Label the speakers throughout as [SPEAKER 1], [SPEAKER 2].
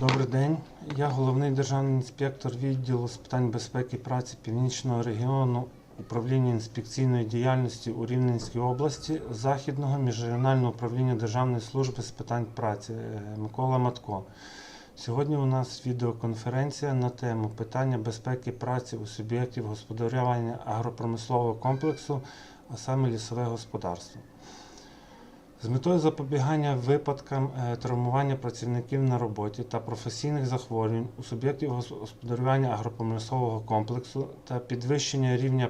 [SPEAKER 1] Добрий день. Я головний державний інспектор відділу з питань безпеки праці Північного регіону управління інспекційної діяльності у Рівненській області Західного міжрегіонального управління Державної служби з питань праці е, Микола Матко. Сьогодні у нас відеоконференція на тему питання безпеки праці у суб'єктів господарювання агропромислового комплексу, а саме лісове господарство. З метою запобігання випадкам е, травмування працівників на роботі та професійних захворювань у суб'єктів господарювання агропромислового комплексу та підвищення рівня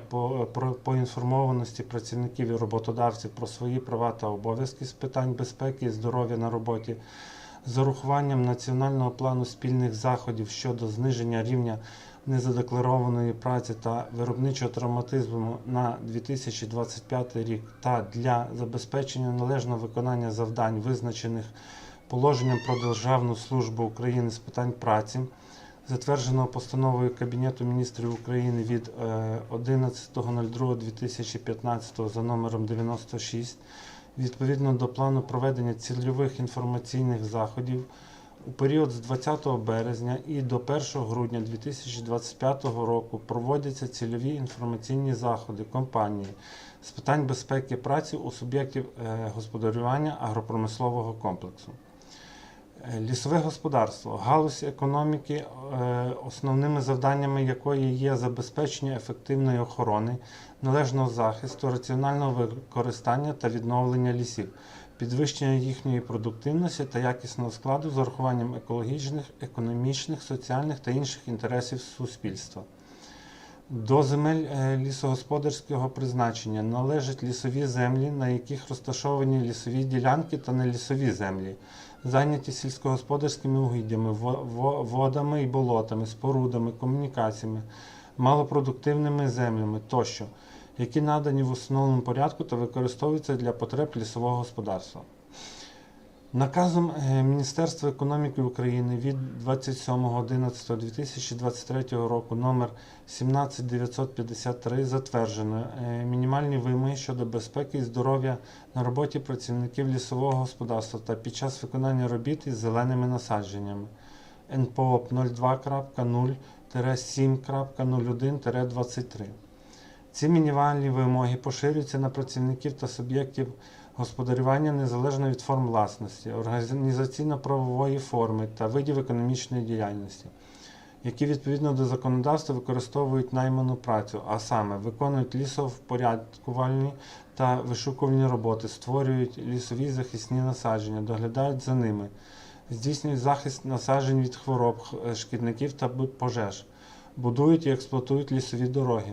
[SPEAKER 1] поінформованості працівників і роботодавців про свої права та обов'язки з питань безпеки і здоров'я на роботі, з урахуванням національного плану спільних заходів щодо зниження рівня незадекларованої праці та виробничого травматизму на 2025 рік та для забезпечення належного виконання завдань, визначених положенням про Державну службу України з питань праці, затвердженого постановою Кабінету міністрів України від е, 11.02.2015 за номером 96, відповідно до плану проведення цільових інформаційних заходів у період з 20 березня і до 1 грудня 2025 року проводяться цільові інформаційні заходи компанії з питань безпеки праці у суб'єктів е, господарювання агропромислового комплексу. Е, Лісове господарство галузь економіки, е, основними завданнями якої є забезпечення ефективної охорони, належного захисту, раціонального використання та відновлення лісів, підвищення їхньої продуктивності та якісного складу з урахуванням екологічних, економічних, соціальних та інших інтересів суспільства. До земель е, лісогосподарського призначення належать лісові землі, на яких розташовані лісові ділянки та нелісові землі, зайняті сільськогосподарськими угіддями, во- во- водами і болотами, спорудами, комунікаціями, малопродуктивними землями тощо, які надані в установленому порядку та використовуються для потреб лісового господарства. Наказом е, Міністерства економіки України від 27.11.2023 року номер 17953 затверджено е, мінімальні вимоги щодо безпеки і здоров'я на роботі працівників лісового господарства та під час виконання робіт із зеленими насадженнями НПОП 02.0-7.01-23. Ці мінімальні вимоги поширюються на працівників та суб'єктів господарювання незалежно від форм власності, організаційно-правової форми та видів економічної діяльності, які відповідно до законодавства використовують найману працю, а саме виконують лісовпорядкувальні та вишукувальні роботи, створюють лісові захисні насадження, доглядають за ними, здійснюють захист насаджень від хвороб, шкідників та пожеж, будують і експлуатують лісові дороги.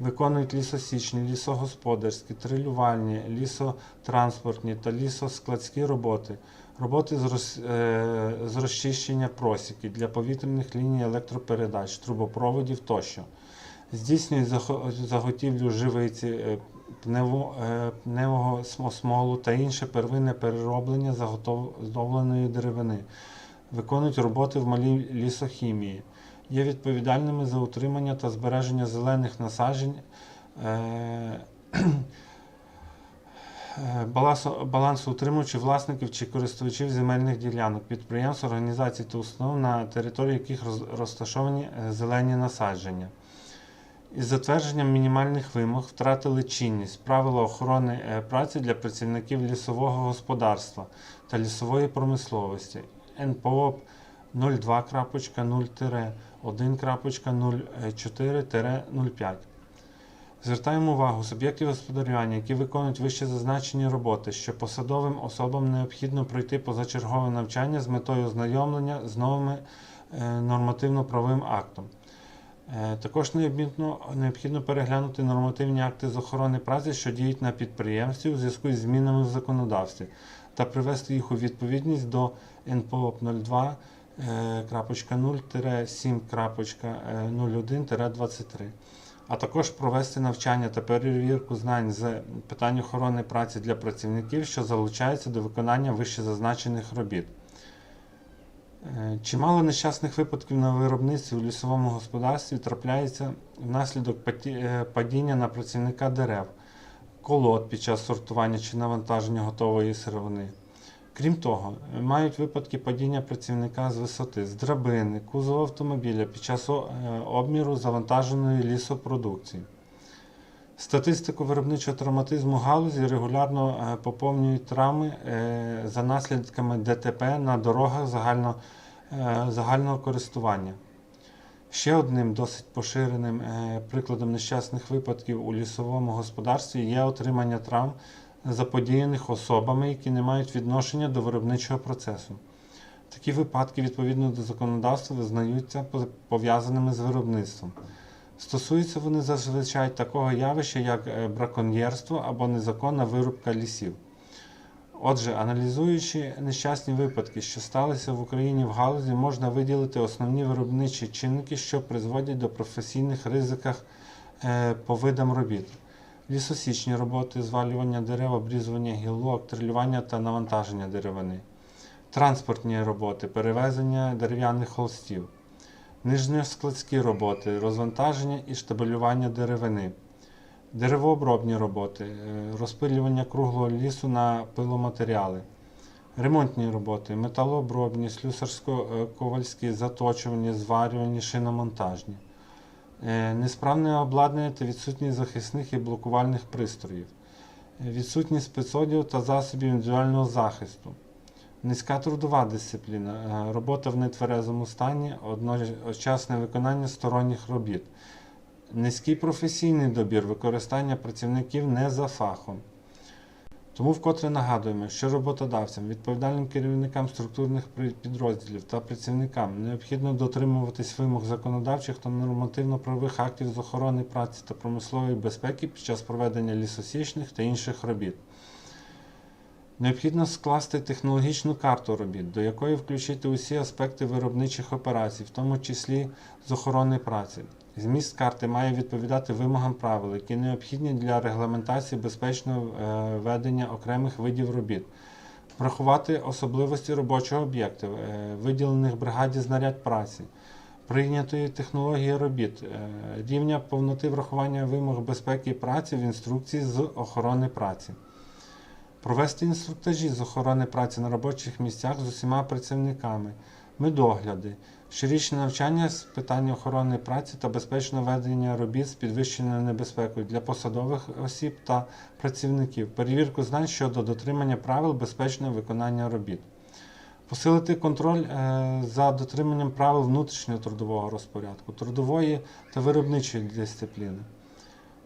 [SPEAKER 1] Виконують лісосічні, лісогосподарські, трилювальні, лісотранспортні та лісоскладські роботи, роботи з, роз, е, з розчищення просіки для повітряних ліній електропередач, трубопроводів тощо. Здійснюють заготівлю живиці, е, е, пневого смолу та інше первинне перероблення заготовленої деревини. Виконують роботи в малій лісохімії є відповідальними за утримання та збереження зелених насаджень е, е, балансу утримувачів, власників чи користувачів земельних ділянок, підприємств, організацій та установ, на території яких розташовані е, зелені насадження. Із затвердженням мінімальних вимог втратили чинність правила охорони праці для працівників лісового господарства та лісової промисловості НПО 02.0 1.04-05. Звертаємо увагу суб'єктів господарювання, які виконують вище зазначені роботи, що посадовим особам необхідно пройти позачергове навчання з метою ознайомлення з новими е, нормативно-правовим актом. Е, також необхідно переглянути нормативні акти з охорони праці, що діють на підприємстві у зв'язку із змінами в законодавстві, та привести їх у відповідність до НПОП 02. 0.7.01-23, а також провести навчання та перевірку знань з питань охорони праці для працівників, що залучаються до виконання вищезазначених робіт. Е, Чимало нещасних випадків на виробництві у лісовому господарстві трапляється внаслідок е, падіння на працівника дерев, колод під час сортування чи навантаження готової сировини, Крім того, мають випадки падіння працівника з висоти, з драбини, кузова автомобіля під час е, обміру завантаженої лісопродукції. Статистику виробничого травматизму галузі регулярно е, поповнюють травми е, за наслідками ДТП на дорогах загально, загального користування. Ще одним досить поширеним прикладом нещасних випадків у лісовому господарстві є отримання травм, заподіяних особами, які не мають відношення до виробничого процесу. Такі випадки, відповідно до законодавства, визнаються пов'язаними з виробництвом. Стосуються вони зазвичай такого явища, як е, браконьєрство або незаконна вирубка лісів. Отже, аналізуючи нещасні випадки, що сталися в Україні в галузі, можна виділити основні виробничі чинники, що призводять до професійних ризиках е, по видам робіт. Лісосічні роботи, звалювання дерев, обрізування гілок, трилювання та навантаження деревини, транспортні роботи, перевезення дерев'яних холстів, нижньоскладські роботи, розвантаження і штабелювання деревини, деревообробні роботи, е, розпилювання круглого лісу на пиломатеріали, ремонтні роботи, металообробні, слюсарсько-ковальські, заточувальні, зварювальні, шиномонтажні, несправне обладнання та відсутність захисних і блокувальних пристроїв, е, відсутність спецодягу та засобів індивідуального захисту. Низька трудова дисципліна, е, робота в нетверезому стані, одночасне виконання сторонніх робіт, низький професійний добір, використання працівників не за фахом. Тому вкотре нагадуємо, що роботодавцям, відповідальним керівникам структурних підрозділів та працівникам необхідно дотримуватись вимог законодавчих та нормативно-правових актів з охорони праці та промислової безпеки під час проведення лісосічних та інших робіт. Необхідно скласти технологічну карту робіт, до якої включити усі аспекти виробничих операцій, в тому числі з охорони праці. Зміст карти має відповідати вимогам правил, які необхідні для регламентації безпечного е, ведення окремих видів робіт, врахувати особливості робочого об'єкту, е, виділених бригаді знарядь праці, прийнятої технології робіт, е, рівня повноти врахування вимог безпеки праці в інструкції з охорони праці. Провести інструктажі з охорони праці на робочих місцях з усіма працівниками, медогляди, щорічне навчання з питань охорони праці та безпечного ведення робіт з підвищеною небезпекою для посадових осіб та працівників, перевірку знань щодо дотримання правил безпечного виконання робіт. Посилити контроль е, за дотриманням правил внутрішнього трудового розпорядку, трудової та виробничої дисципліни.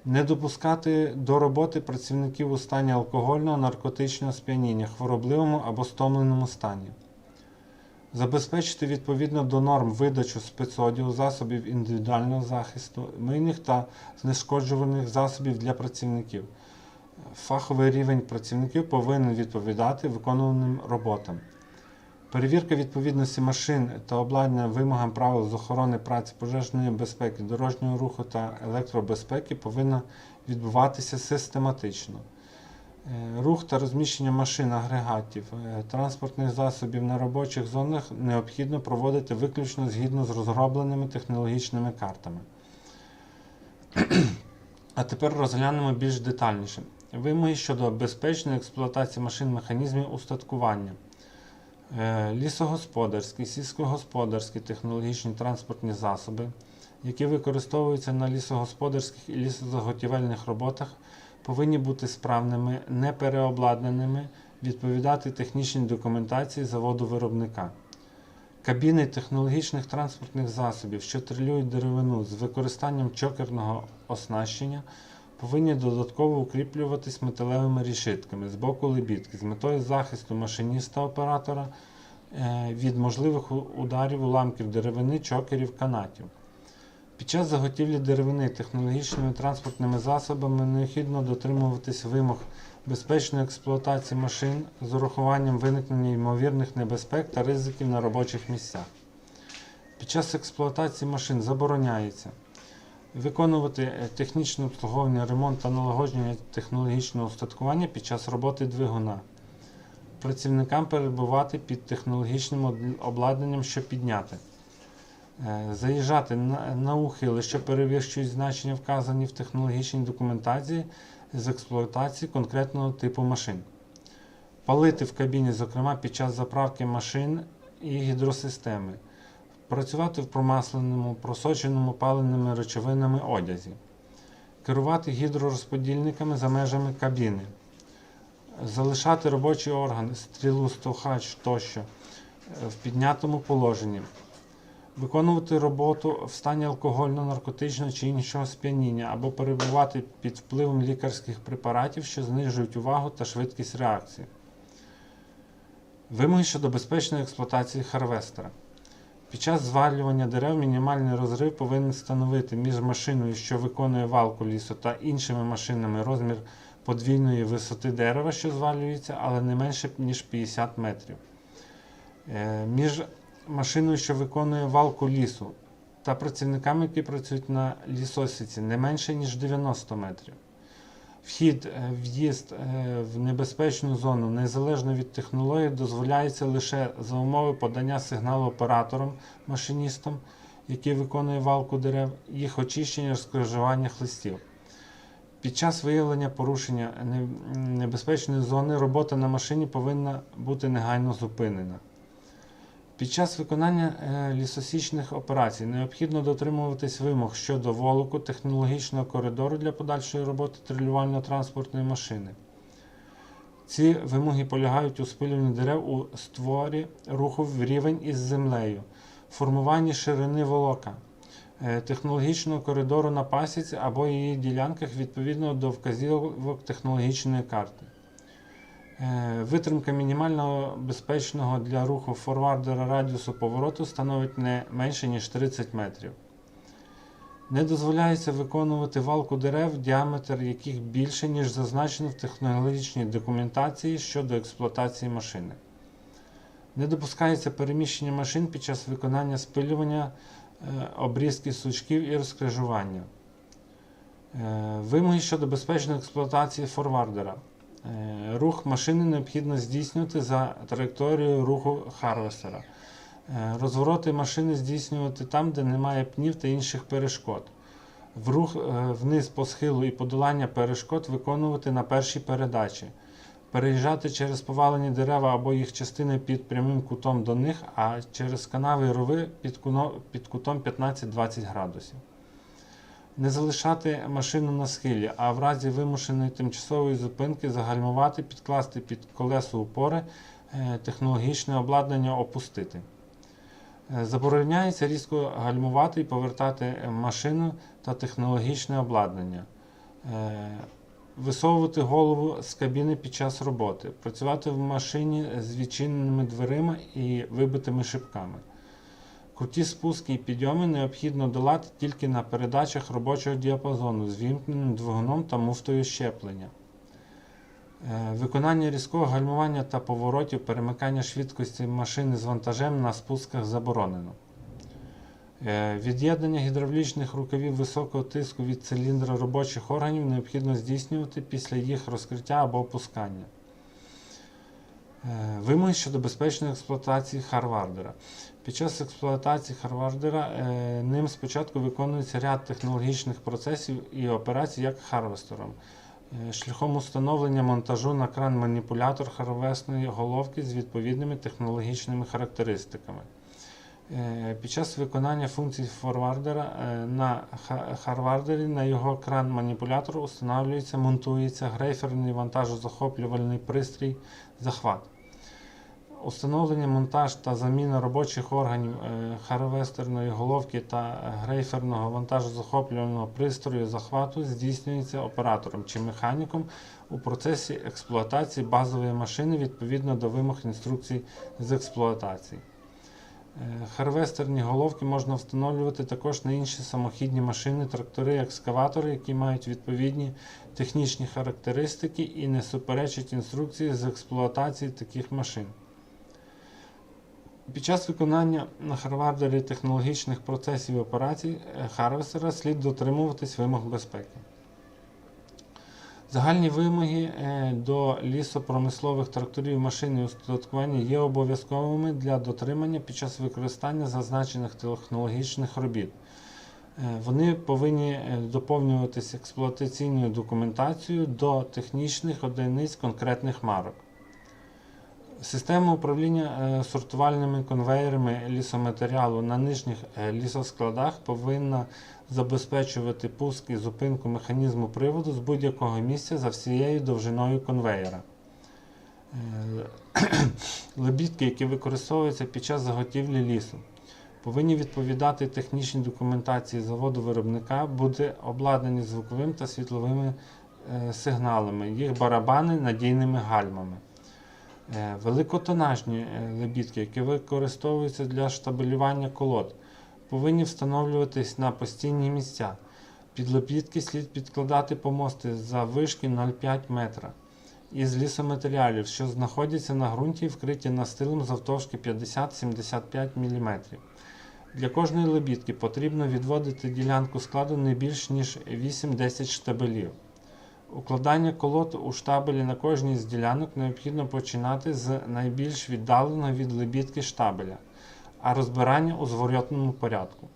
[SPEAKER 1] Не допускати до роботи працівників у стані алкогольного, наркотичного сп'яніння, хворобливому або стомленому стані. Забезпечити відповідно до норм видачу спецодягу, засобів індивідуального захисту, мийних та знешкоджувальних засобів для працівників. Фаховий рівень працівників повинен відповідати виконуваним роботам. Перевірка відповідності машин та обладнання вимогам правил з охорони праці, пожежної безпеки, дорожнього руху та електробезпеки повинна відбуватися систематично. Е, Рух та розміщення машин, агрегатів, е, транспортних засобів на робочих зонах необхідно проводити виключно згідно з розробленими технологічними картами. А тепер розглянемо більш детальніше. Вимоги щодо безпечної експлуатації машин механізмів устаткування. Е, Лісогосподарські, сільськогосподарські технологічні транспортні засоби, які використовуються на лісогосподарських і лісозаготівельних роботах, повинні бути справними, непереобладнаними, відповідати технічній документації заводу виробника. Кабіни технологічних транспортних засобів, що трилюють деревину з використанням чокерного оснащення, повинні додатково укріплюватись металевими рішитками з боку лебідки з метою захисту машиніста-оператора е, від можливих ударів уламків деревини, чокерів, канатів. Під час заготівлі деревини технологічними транспортними засобами необхідно дотримуватись вимог безпечної експлуатації машин з урахуванням виникнення ймовірних небезпек та ризиків на робочих місцях. Під час експлуатації машин забороняється виконувати е, технічне обслуговування, ремонт та налагодження технологічного устаткування під час роботи двигуна. Працівникам перебувати під технологічним обладнанням, що підняти. Е, Заїжджати на, ухили, що перевищують значення, вказані в технологічній документації з експлуатації конкретного типу машин. палити в кабіні, зокрема під час заправки машин і гідросистеми, працювати в промасленому, просоченому паленими речовинами одязі, керувати гідророзподільниками за межами кабіни, залишати робочий орган, стрілу, стовхач тощо е, в піднятому положенні, виконувати роботу в стані алкогольно-наркотичного чи іншого сп'яніння або перебувати під впливом лікарських препаратів, що знижують увагу та швидкість реакції. Вимоги щодо безпечної експлуатації харвестера. Під час звалювання дерев мінімальний розрив повинен становити між машиною, що виконує валку лісу, та іншими машинами розмір подвійної висоти дерева, що звалюється, але не менше ніж 50 метрів. Е, Між машиною, що виконує валку лісу, та працівниками, які працюють на лісосіці, не менше ніж 90 метрів. Вхід, е, в'їзд е, в небезпечну зону, незалежно від технології, дозволяється лише за умови подання сигналу оператором, машиністом, який виконує валку дерев, їх очищення розкрижування листів. Під час виявлення порушення небезпечної зони робота на машині повинна бути негайно зупинена. Під час виконання е, лісосічних операцій необхідно дотримуватись вимог щодо волоку технологічного коридору для подальшої роботи трилювально-транспортної машини. Ці вимоги полягають у спилюванні дерев у створі руху в рівень із землею, формуванні ширини волока, е, технологічного коридору на пасіці або її ділянках відповідно до вказівок технологічної карти. Е, Витримка мінімального безпечного для руху форвардера радіусу повороту становить не менше ніж 30 метрів. Не дозволяється виконувати валку дерев, діаметр яких більше, ніж зазначено в технологічній документації щодо експлуатації машини. Не допускається переміщення машин під час виконання спилювання, е, обрізки сучків і розкрижування. Е, Вимоги щодо безпечної експлуатації форвардера. Е, Рух машини необхідно здійснювати за траєкторією руху харвестера. Е, Розвороти машини здійснювати там, де немає пнів та інших перешкод. В рух е, вниз по схилу і подолання перешкод виконувати на першій передачі. Переїжджати через повалені дерева або їх частини під прямим кутом до них, а через канави і рови під кутом 15-20 градусів. Не залишати машину на схилі, а в разі вимушеної тимчасової зупинки загальмувати, підкласти під колесо упори, е, технологічне обладнання опустити. Е, Забороняється різко гальмувати і повертати машину та технологічне обладнання. Е, Висовувати голову з кабіни під час роботи, працювати в машині з відчиненими дверима і вибитими шибками. Круті спуски і підйоми необхідно долати тільки на передачах робочого діапазону з вімкненим двигуном та муфтою щеплення. Е, Виконання різкого гальмування та поворотів, перемикання швидкості машини з вантажем на спусках заборонено. Е, Від'єднання гідравлічних рукавів високого тиску від циліндра робочих органів необхідно здійснювати після їх розкриття або опускання. Е, Вимоги щодо безпечної експлуатації харвардера. Під час експлуатації харвардера е, ним спочатку виконується ряд технологічних процесів і операцій як харвестером. Е, Шляхом установлення монтажу на кран маніпулятор харвесної головки з відповідними технологічними характеристиками. Під час виконання функцій форвардера на харвардері на його кран маніпулятор установлюється, монтується грейферний вантажозахоплювальний пристрій захват. Установлення, монтаж та заміна робочих органів е, харвестерної головки та грейферного вантажозахоплювального пристрою захвату здійснюється оператором чи механіком у процесі експлуатації базової машини відповідно до вимог інструкцій з експлуатації. Е, Харвестерні головки можна встановлювати також на інші самохідні машини, трактори, екскаватори, які мають відповідні технічні характеристики і не суперечать інструкції з експлуатації таких машин. Під час виконання на харвардері технологічних процесів і операцій е, харвестера слід дотримуватись вимог безпеки. Загальні вимоги е, до лісопромислових тракторів машин і устаткування є обов'язковими для дотримання під час використання зазначених технологічних робіт. Е, Вони повинні е, доповнюватися експлуатаційною документацією до технічних одиниць конкретних марок. Система управління сортувальними конвеєрами лісоматеріалу на нижніх лісоскладах повинна забезпечувати пуск і зупинку механізму приводу з будь-якого місця за всією довжиною конвеєра. Е, Лебідки, які використовуються під час заготівлі лісу, повинні відповідати технічній документації заводу виробника, бути обладнані звуковим та світловими е, сигналами, їх барабани надійними гальмами. Е, Великотонажні лебідки, які використовуються для штабелювання колод, повинні встановлюватись на постійні місця. Під лебідки слід підкладати помости за вишки 0,5 метра із лісоматеріалів, що знаходяться на ґрунті і вкриті настилом завтовшки 50-75 мм. Для кожної лебідки потрібно відводити ділянку складу не більш ніж 8-10 штабелів. Укладання колод у штабелі на кожній з ділянок необхідно починати з найбільш віддаленого від лебідки штабеля, а розбирання у зворотному порядку.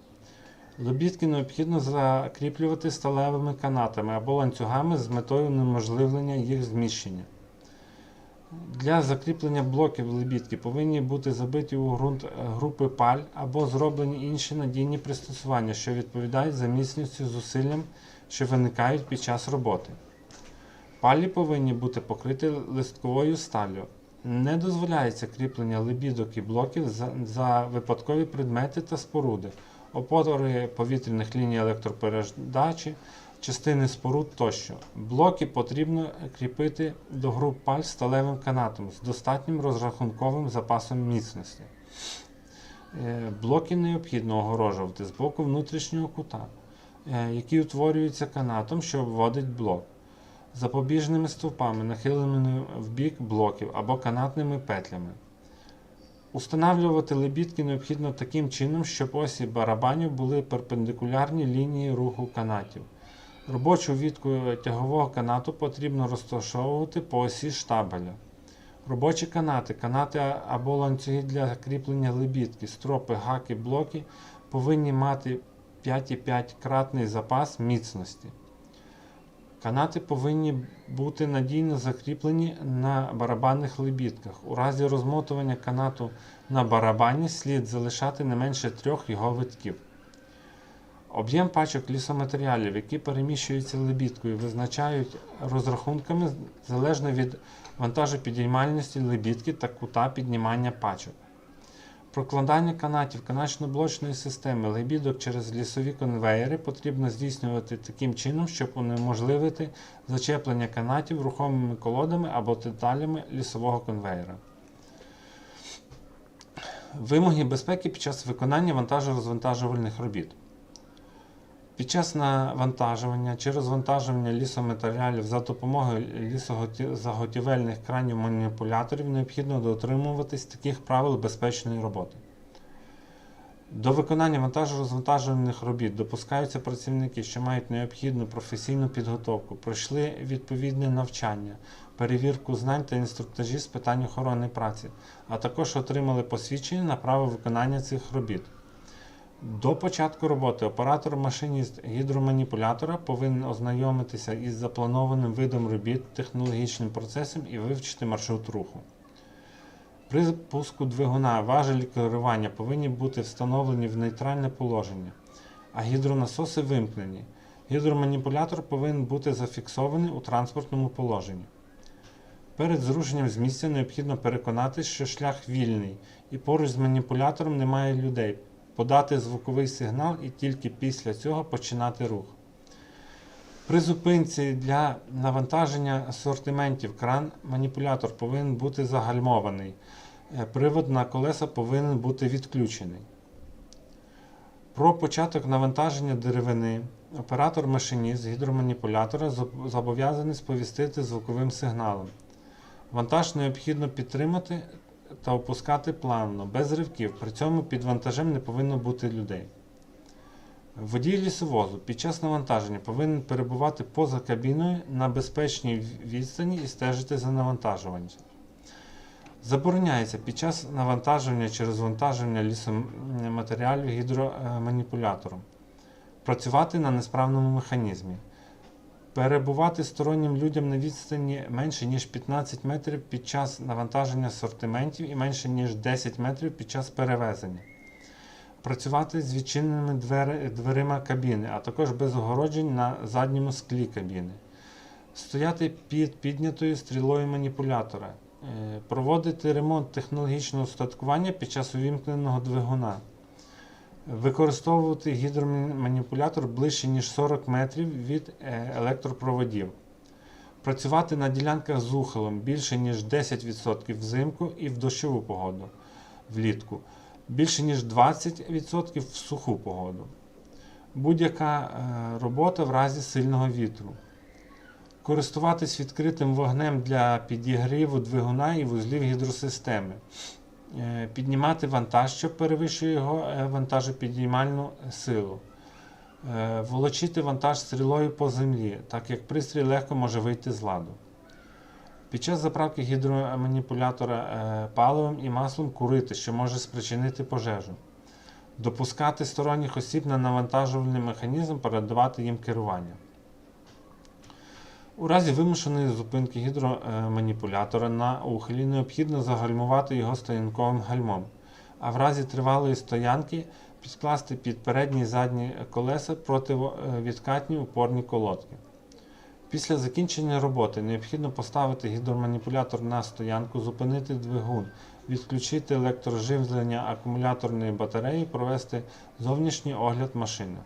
[SPEAKER 1] Лебідки необхідно закріплювати сталевими канатами або ланцюгами з метою унеможливлення їх зміщення. Для закріплення блоків лебідки повинні бути забиті у ґрунт е, групи паль або зроблені інші надійні пристосування, що відповідають за міцністю зусиллям, що виникають під час роботи. Палі повинні бути покриті листковою сталлю. Не дозволяється кріплення лебідок і блоків за, за випадкові предмети та споруди, опори повітряних ліній електропередачі, частини споруд тощо. Блоки потрібно кріпити до груп паль сталевим канатом з достатнім розрахунковим запасом міцності. Е, Блоки необхідно огорожувати з боку внутрішнього кута, е, який утворюється канатом, що обводить блок запобіжними стовпами, нахиленими в бік блоків або канатними петлями. Устанавлювати лебідки необхідно таким чином, щоб осі барабанів були перпендикулярні лінії руху канатів. Робочу вітку тягового канату потрібно розташовувати по осі штабеля. Робочі канати, канати або ланцюги для кріплення лебідки, стропи, гаки, блоки повинні мати 5,5 кратний запас міцності. Канати повинні бути надійно закріплені на барабанних лебідках. У разі розмотування канату на барабані слід залишати не менше трьох його витків. Об'єм пачок лісоматеріалів, які переміщуються лебідкою, визначають розрахунками залежно від вантажопідіймальності лебідки та кута піднімання пачок. Прокладання канатів каначно-блочної системи лебідок через лісові конвеєри потрібно здійснювати таким чином, щоб унеможливити зачеплення канатів рухомими колодами або деталями лісового конвеєра. Вимоги безпеки під час виконання вантажо-розвантажувальних робіт. Під час навантажування чи розвантажування лісоматеріалів за допомогою лісозаготівельних кранів маніпуляторів необхідно дотримуватись таких правил безпечної роботи. До виконання вантажо-розвантажувальних робіт допускаються працівники, що мають необхідну професійну підготовку, пройшли відповідне навчання, перевірку знань та інструктажі з питань охорони праці, а також отримали посвідчення на право виконання цих робіт. До початку роботи оператор-машиніст гідроманіпулятора повинен ознайомитися із запланованим видом робіт, технологічним процесом і вивчити маршрут руху. При запуску двигуна важелі керування повинні бути встановлені в нейтральне положення, а гідронасоси вимкнені. Гідроманіпулятор повинен бути зафіксований у транспортному положенні. Перед зрушенням з місця необхідно переконатися, що шлях вільний і поруч з маніпулятором немає людей подати звуковий сигнал і тільки після цього починати рух. При зупинці для навантаження асортиментів кран маніпулятор повинен бути загальмований. Е, Привод на колеса повинен бути відключений. Про початок навантаження деревини оператор-машиніст гідроманіпулятора зобов'язаний сповістити звуковим сигналом. Вантаж необхідно підтримати та опускати плавно, без ривків. При цьому під вантажем не повинно бути людей. Водій лісовозу під час навантаження повинен перебувати поза кабіною на безпечній відстані і стежити за навантажуванням. Забороняється під час навантаження чи розвантаження лісоматеріалів гідроманіпулятором працювати на несправному механізмі, Перебувати стороннім людям на відстані менше ніж 15 метрів під час навантаження асортиментів і менше ніж 10 метрів під час перевезення. Працювати з відчиненими двери, дверима кабіни, а також без огороджень на задньому склі кабіни. Стояти під піднятою стрілою маніпулятора. Е, Проводити ремонт технологічного устаткування під час увімкненого двигуна. Використовувати гідроманіпулятор ближче ніж 40 метрів від е, електропроводів. Працювати на ділянках з ухилом більше ніж 10% взимку і в дощову погоду влітку, більше ніж 20% в суху погоду. Будь-яка е, робота в разі сильного вітру. Користуватись відкритим вогнем для підігріву двигуна і вузлів гідросистеми. Е, Піднімати вантаж, що перевищує його е, вантажопідіймальну силу. Е, Волочити вантаж стрілою по землі, так як пристрій легко може вийти з ладу. Під час заправки гідроманіпулятора паливом і маслом курити, що може спричинити пожежу. Допускати сторонніх осіб на навантажувальний механізм, передавати їм керування. У разі вимушеної зупинки гідроманіпулятора на ухилі необхідно загальмувати його стоянковим гальмом, а в разі тривалої стоянки підкласти під передні і задні колеса противідкатні упорні колодки. Після закінчення роботи необхідно поставити гідроманіпулятор на стоянку, зупинити двигун, відключити електроживлення акумуляторної батареї, провести зовнішній огляд машини.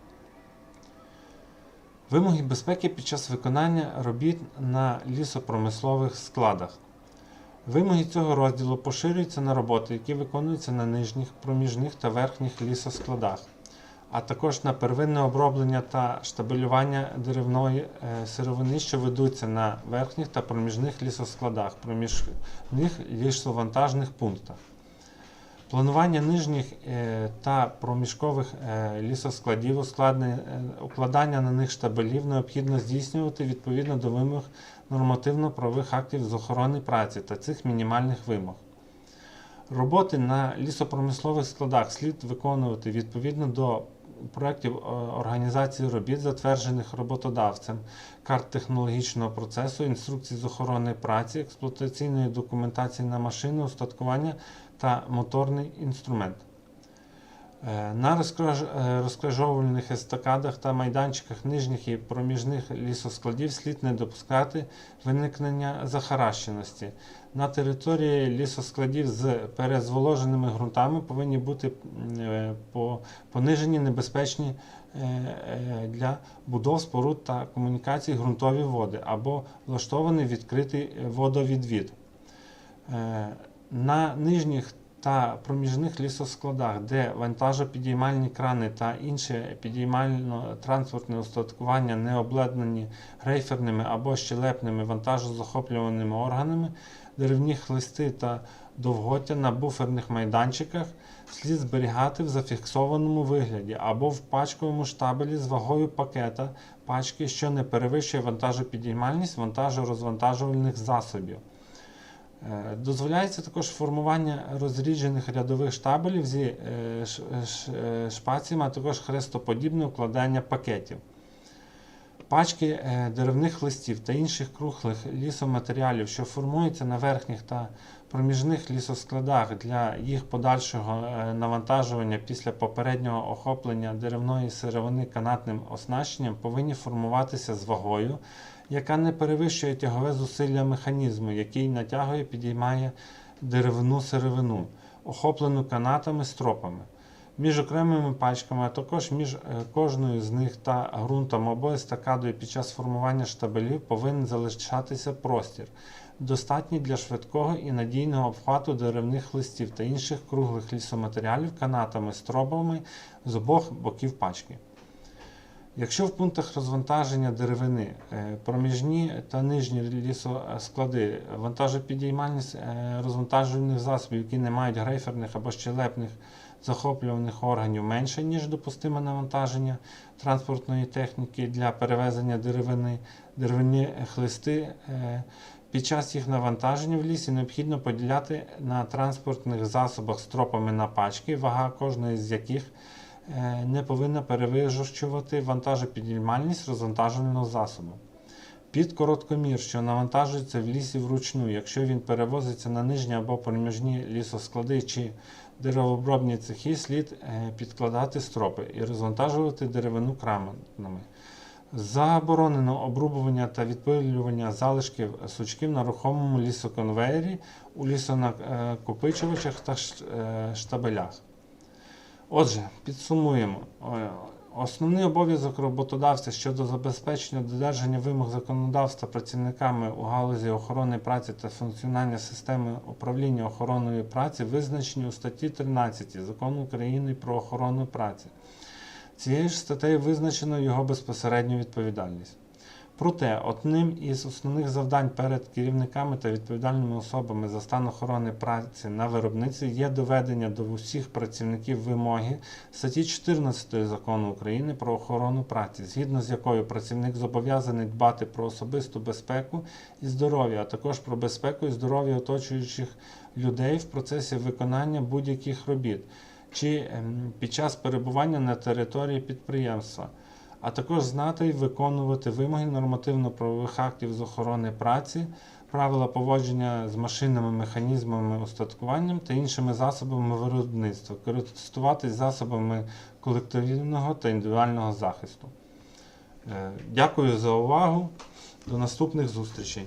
[SPEAKER 1] Вимоги безпеки під час виконання робіт на лісопромислових складах. Вимоги цього розділу поширюються на роботи, які виконуються на нижніх, проміжних та верхніх лісоскладах, а також на первинне оброблення та штабелювання деревної е, сировини, що ведуться на верхніх та проміжних лісоскладах, проміжних лісовантажних пунктах. Планування нижніх е, та проміжкових е, лісоскладів, е, укладання на них штабелів необхідно здійснювати відповідно до вимог нормативно-правових актів з охорони праці та цих мінімальних вимог. Роботи на лісопромислових складах слід виконувати відповідно до проєктів організації робіт, затверджених роботодавцем, карт технологічного процесу, інструкцій з охорони праці, експлуатаційної документації на машини, устаткування та моторний інструмент. Е, На е, естакадах та майданчиках нижніх і проміжних лісоскладів слід не допускати виникнення захаращеності. На території лісоскладів з перезволоженими ґрунтами повинні бути е, по- понижені небезпечні для будов споруд та комунікацій ґрунтові води або влаштований відкритий водовідвід. На нижніх та проміжних лісоскладах, де вантажопідіймальні крани та інше підіймально-транспортне устаткування не обладнані грейферними або щелепними вантажозахоплюваними органами, деревні хлисти та довгоття на буферних майданчиках слід зберігати в зафіксованому вигляді або в пачковому штабелі з вагою пакета пачки, що не перевищує вантажопідіймальність вантажо-розвантажувальних засобів. Е, Дозволяється також формування розріджених рядових штабелів зі е, е, шпаціями, а також хрестоподібне укладання пакетів. Пачки деревних листів та інших круглих лісоматеріалів, що формуються на верхніх та проміжних лісоскладах для їх подальшого навантажування після попереднього охоплення деревної сировини канатним оснащенням, повинні формуватися з вагою, яка не перевищує тягове зусилля механізму, який натягує, підіймає деревну сировину, охоплену канатами стропами. Між окремими пачками, а також між е, кожною з них та ґрунтом або естакадою під час формування штабелів повинен залишатися простір, достатній для швидкого і надійного обхвату деревних листів та інших круглих лісоматеріалів канатами стробами з обох боків пачки. Якщо в пунктах розвантаження деревини е, проміжні та нижні лісосклади, вантажопідіймальність е, розвантажувальних засобів, які не мають грейферних або щелепних захоплюваних органів менше, ніж допустиме навантаження транспортної техніки для перевезення деревини, деревні хлисти. е, Під час їх навантаження в лісі необхідно поділяти на транспортних засобах стропами на пачки, вага кожної з яких не повинна перевищувати вантажопідіймальність розвантажувального засобу. Під короткомір, що навантажується в лісі вручну, якщо він перевозиться на нижні або проміжні лісосклади чи деревообробні цехи, слід е, підкладати стропи і розвантажувати деревину кранами. Заборонено обрубування та відпилювання залишків сучків на рухомому лісоконвеєрі у лісонакопичувачах та е, штабелях. Отже, підсумуємо. Е, Основний обов'язок роботодавця щодо забезпечення додержання вимог законодавства працівниками у галузі охорони праці та функціонування системи управління охороною праці визначені у статті 13 Закону України про охорону праці. Цією ж статтею визначено його безпосередню відповідальність. Проте, одним із основних завдань перед керівниками та відповідальними особами за стан охорони праці на виробництві є доведення до усіх працівників вимоги статті 14 Закону України про охорону праці, згідно з якою працівник зобов'язаний дбати про особисту безпеку і здоров'я, а також про безпеку і здоров'я оточуючих людей в процесі виконання будь-яких робіт чи ем, під час перебування на території підприємства а також знати і виконувати вимоги нормативно-правових актів з охорони праці, правила поводження з машинами, механізмами, устаткуванням та іншими засобами виробництва, користуватись засобами колективного та індивідуального захисту. Е, Дякую за увагу. До наступних зустрічей.